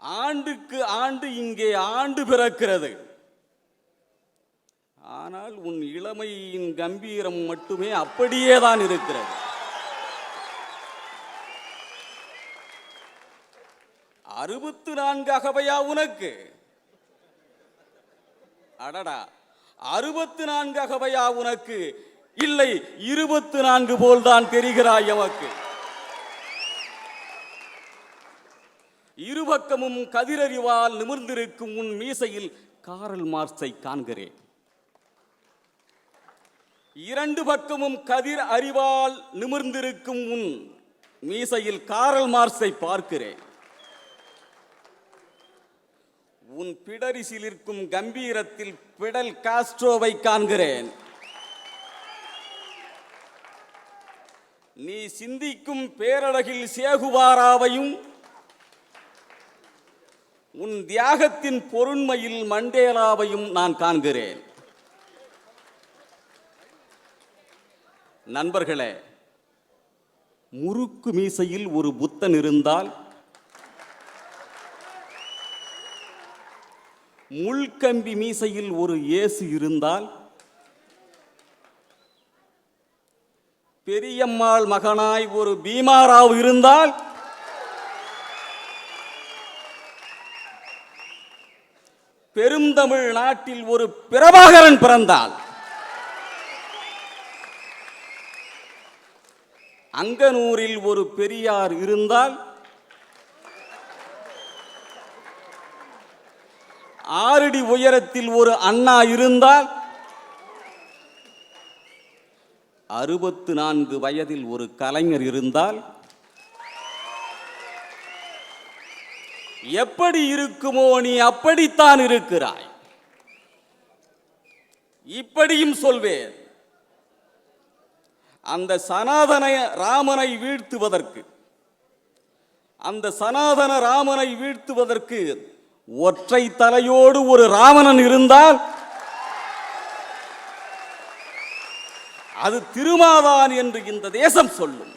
ஆண்டுக்கு ஆண்டு இங்கே ஆண்டு பிறக்கிறது. ஆனால் உன் இளமையின் கம்பீரம் மட்டுமே அப்படியே தான் இருக்கிறது. அறுபத்து நான்கு அகவையா உனக்கு? அடடா அறுபத்து நான்கு அகவையா உனக்கு? இல்லை இருபத்து நான்கு போல்தான் தெரிகிறாய் எமக்கு. இருபக்கமும் கதிரறிவால் நிமிர்ந்திருக்கும் உன் மீசையில் காரல் மார்க்ஸை காண்கிறேன். இரண்டு பக்கமும் கதிர் அறிவால் நிமிர்ந்திருக்கும் உன் மீசையில் காரல் மார்க்ஸை பார்க்கிறேன். உன் பிடரிசில் இருக்கும் கம்பீரத்தில் பிடல் காஸ்ட்ரோவை காண்கிறேன். நீ சிந்திக்கும் பேரழகில் சேகுவாராவையும் உன் தியாகத்தின் பொருண்மையில் மண்டேலாவையும் நான் காண்கிறேன். நண்பர்களே முறுக்கு மீசையில் ஒரு புத்தன் இருந்தால் முள்கம்பி மீசையில் ஒரு இயேசு இருந்தால் பெரியம்மாள் மகனாய் ஒரு பீமாராவ் இருந்தால் பெருந்தமிழ் நாட்டில் ஒரு பிரபாகரன் பிறந்தால் அங்கனூரில் ஒரு பெரியார் இருந்தால் ஆறடி உயரத்தில் ஒரு அண்ணா இருந்தால் அறுபத்து நான்கு வயதில் ஒரு கலைஞர் இருந்தால் எப்படி இருக்குமோ நீ அப்படித்தான் இருக்கிறாய். இப்படியும் சொல்வேன். அந்த சனாதன ராமனை வீழ்த்துவதற்கு அந்த சனாதன ராமனை வீழ்த்துவதற்கு ஒற்றை தலையோடு ஒரு ராவணன் இருந்தால் அது திருமாதான் என்று இந்த தேசம் சொல்லும்.